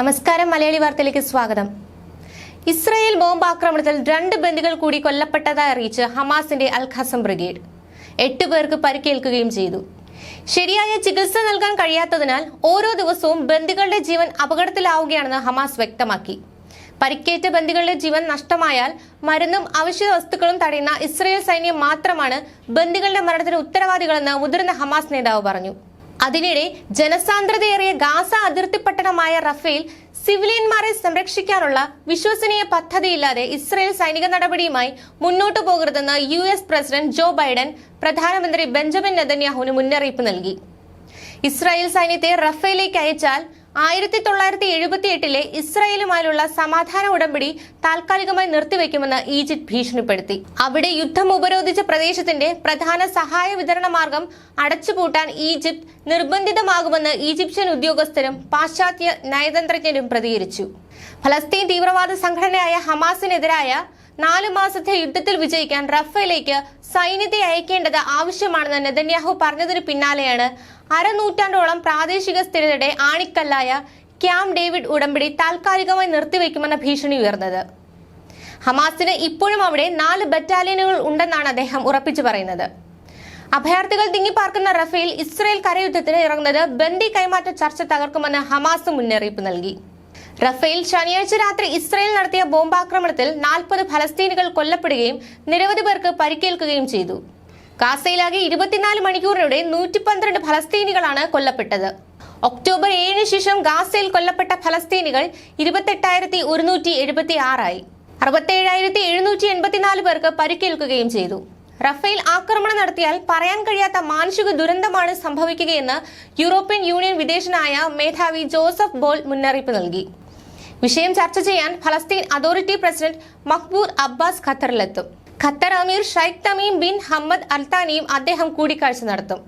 നമസ്കാരം മലയാളി വാർത്തയിലേക്ക് സ്വാഗതം. ഇസ്രായേൽ ബോംബ് ആക്രമണത്തിൽ രണ്ട് ബന്ദികൾ കൂടി കൊല്ലപ്പെട്ടതായി അറിയിച്ച് ഹമാസിന്റെ അൽ ഖസം ബ്രിഗേഡ്. എട്ട് പേർക്ക് പരിക്കേൽക്കുകയും ചെയ്തു. ശരിയായ ചികിത്സ നൽകാൻ കഴിയാത്തതിനാൽ ഓരോ ദിവസവും ബന്ദികളുടെ ജീവൻ അപകടത്തിലാവുകയാണെന്ന് ഹമാസ് വ്യക്തമാക്കി. പരിക്കേറ്റ ബന്ദികളുടെ ജീവൻ നഷ്ടമായാൽ മരുന്നും അവശ്യ വസ്തുക്കളും തടയുന്ന ഇസ്രയേൽ സൈന്യം മാത്രമാണ് ബന്ദികളുടെ മരണത്തിന് ഉത്തരവാദികളെന്ന് മുതിർന്ന ഹമാസ് നേതാവ് പറഞ്ഞു. അതിനിടെ ജനസാന്ദ്രതയേറിയ ഗാസ അതിർത്തി പട്ടണമായ റഫേൽ സിവിലിയന്മാരെ സംരക്ഷിക്കാനുള്ള വിശ്വസനീയ പദ്ധതിയില്ലാതെ ഇസ്രയേൽ സൈനിക നടപടിയുമായി മുന്നോട്ടു പോകരുതെന്ന് U S president Joe Biden പ്രധാനമന്ത്രി ബെഞ്ചമിൻ നെതന്യാഹുവിന് മുന്നറിയിപ്പ് നൽകി. ഇസ്രായേൽ സൈന്യത്തെ റഫേലേക്ക് അയച്ചാൽ ആയിരത്തി തൊള്ളായിരത്തി എഴുപത്തി എട്ടിലെ ഇസ്രായേലുമായുള്ള സമാധാന ഉടമ്പടി താൽക്കാലികമായി നിർത്തിവെക്കുമെന്ന് ഈജിപ്ത് ഭീഷണിപ്പെടുത്തി. അവിടെ യുദ്ധം ഉപരോധിച്ച പ്രദേശത്തിന്റെ പ്രധാന സഹായ വിതരണ മാർഗം അടച്ചുപൂട്ടാൻ ഈജിപ്ത് നിർബന്ധിതമാകുമെന്ന് ഈജിപ്ഷ്യൻ ഉദ്യോഗസ്ഥരും പാശ്ചാത്യ നയതന്ത്രജ്ഞരും പ്രതികരിച്ചു. ഫലസ്തീൻ തീവ്രവാദ സംഘടനയായ ഹമാസിനെതിരായ നാല് മാസത്തെ യുദ്ധത്തിൽ വിജയിക്കാൻ റഫേലേക്ക് സൈന്യത്തെ അയക്കേണ്ടത് ആവശ്യമാണെന്ന് നെതന്യാഹു പറഞ്ഞതിന് പിന്നാലെയാണ്. അരനൂറ്റാണ്ടോളം പ്രാദേശിക സ്ഥിരതയുടെ ആണിക്കല്ലായ ക്യാം ഡേവിഡ് ഉടമ്പടി താൽക്കാലികമായി നിർത്തിവെക്കുമെന്ന ഭീഷണി ഉയർന്നത്. ഹമാസിന് ഇപ്പോഴും അവിടെ നാല് ബറ്റാലിയനുകൾ ഉണ്ടെന്നാണ് അദ്ദേഹം ഉറപ്പിച്ചു പറയുന്നത്. അഭയാർത്ഥികൾ തിങ്ങിപ്പാർക്കുന്ന റഫേൽ ഇസ്രയേൽ കരയുദ്ധത്തിന് ഇറങ്ങുന്നത് ബന്ദി കൈമാറ്റ ചർച്ച തകർക്കുമെന്ന് ഹമാസ് മുന്നറിയിപ്പ് നൽകി. റഫേൽ ശനിയാഴ്ച രാത്രി ഇസ്രയേൽ നടത്തിയ ബോംബാക്രമണത്തിൽ നാൽപ്പത് ഫലസ്തീനുകൾ കൊല്ലപ്പെടുകയും നിരവധി പേർക്ക് പരിക്കേൽക്കുകയും ചെയ്തു. ഗാസയിലാകെ ഇരുപത്തിനാല് മണിക്കൂറിനിടെ നൂറ്റി പന്ത്രണ്ട് ഫലസ്തീനികളാണ് കൊല്ലപ്പെട്ടത്. ഒക്ടോബർ ഏഴിന് ശേഷം ഗാസയിൽ കൊല്ലപ്പെട്ട ഫലസ്തീനികൾ ഇരുപത്തെട്ടായിരത്തി ഒരുന്നൂറ്റി എഴുപത്തി ആറായി അറുപത്തേഴായിരത്തി എഴുന്നൂറ്റി എൺപത്തിനാല് പേർക്ക് പരിക്കേൽക്കുകയും ചെയ്തു. റഫേൽ ആക്രമണം നടത്തിയാൽ പറയാൻ കഴിയാത്ത മാനുഷിക ദുരന്തമാണ് സംഭവിക്കുകയെന്ന് യൂറോപ്യൻ യൂണിയൻ വിദേശനായ മേധാവി ജോസഫ് ബോൾ മുന്നറിയിപ്പ് നൽകി. വിഷയം ചർച്ച ചെയ്യാൻ ഫലസ്തീൻ അതോറിറ്റി പ്രസിഡന്റ് മഹ്ബൂർ അബ്ബാസ് ഖത്തറിലെത്തും. ഖത്തർ അമീർ ഷൈഖ് തമീം ബിൻ ഹമ്മദ് അൽത്താനിയും അദ്ദേഹം കൂടിക്കാഴ്ച നടത്തും.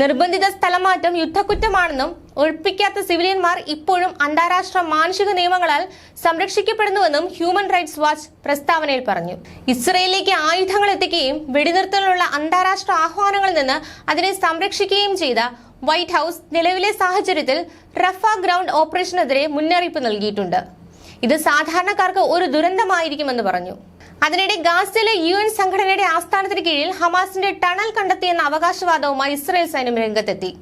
നിർബന്ധിത സ്ഥലമാറ്റം യുദ്ധക്കുറ്റമാണെന്നും ഒഴിപ്പിക്കാത്ത സിവിലിയന്മാർ ഇപ്പോഴും അന്താരാഷ്ട്ര മാനുഷിക നിയമങ്ങളാൽ സംരക്ഷിക്കപ്പെടുന്നുവെന്നും ഹ്യൂമൻ റൈറ്റ്സ് വാച്ച് പ്രസ്താവനയിൽ പറഞ്ഞു. ഇസ്രയേലിലേക്ക് ആയുധങ്ങൾ എത്തിക്കുകയും വെടിനിർത്തലിനുള്ള അന്താരാഷ്ട്ര ആഹ്വാനങ്ങളിൽ നിന്ന് അതിനെ സംരക്ഷിക്കുകയും ചെയ്ത വൈറ്റ് ഹൌസ് നിലവിലെ സാഹചര്യത്തിൽ റഫ ഗ്രൗണ്ട് ഓപ്പറേഷനെതിരെ മുന്നറിയിപ്പ് നൽകിയിട്ടുണ്ട്. ഇത് സാധാരണക്കാർക്ക് ഒരു ദുരന്തമായിരിക്കുമെന്ന് പറഞ്ഞു. അതിനിടെ ഗാസയിലെ യു എൻ സംഘടനയുടെ ആസ്ഥാനത്തിന് കീഴിൽ ഹമാസിന്റെ ടണൽ കണ്ടെത്തിയെന്ന അവകാശവാദവുമായി ഇസ്രയേൽ സൈന്യം രംഗത്തെത്തി.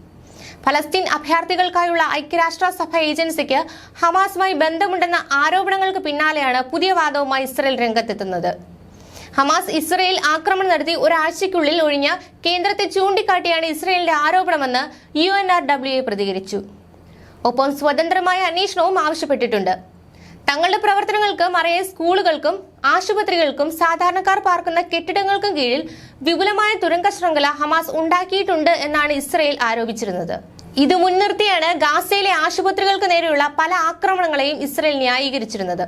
ഫലസ്തീൻ അഭയാർത്ഥികൾക്കായുള്ള ഐക്യരാഷ്ട്രസഭ ഏജൻസിക്ക് ഹമാസുമായി ബന്ധമുണ്ടെന്ന ആരോപണങ്ങൾക്ക് പിന്നാലെയാണ് പുതിയ വാദവുമായി ഇസ്രയേൽ രംഗത്തെത്തുന്നത്. ഹമാസ് ഇസ്രയേൽ ആക്രമണം നടത്തി ഒരാഴ്ചയ്ക്കുള്ളിൽ ഒഴിഞ്ഞ കേന്ദ്രത്തെ ചൂണ്ടിക്കാട്ടിയാണ് ഇസ്രയേലിന്റെ ആരോപണമെന്ന് യു എൻ ആർ ഡബ്ല്യു പ്രതികരിച്ചു. ഒപ്പം സ്വതന്ത്രമായ അന്വേഷണവും ആവശ്യപ്പെട്ടിട്ടുണ്ട്. തങ്ങളുടെ പ്രവർത്തനങ്ങൾക്ക് മറയെ സ്കൂളുകൾക്കും ആശുപത്രികൾക്കും സാധാരണക്കാർ പാർക്കുന്ന കെട്ടിടങ്ങൾക്കും കീഴിൽ വിപുലമായ തുരങ്ക ശൃംഖല ഹമാസ് ഉണ്ടാക്കിയിട്ടുണ്ട് എന്നാണ് ഇസ്രയേൽ ആരോപിച്ചിരുന്നത്. ഇത് മുൻനിർത്തിയാണ് ഗാസയിലെ ആശുപത്രികൾക്ക് നേരെയുള്ള പല ആക്രമണങ്ങളെയും ഇസ്രയേൽ ന്യായീകരിച്ചിരുന്നത്.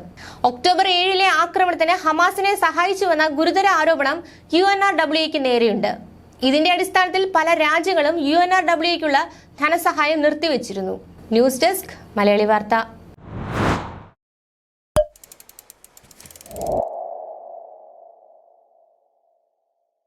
ഒക്ടോബർ ഏഴിലെ ആക്രമണത്തിന് ഹമാസിനെ സഹായിച്ചുവെന്ന ഗുരുതര ആരോപണം യു എൻ ആർ ഡബ്ല്യുക്ക് നേരെയുണ്ട്. ഇതിന്റെ അടിസ്ഥാനത്തിൽ പല രാജ്യങ്ങളും യു എൻ ആർ ഡബ്ല്യുക്കുള്ള ധനസഹായം നിർത്തിവെച്ചിരുന്നു. ന്യൂസ് ഡെസ്ക് മലയാളി വാർത്ത.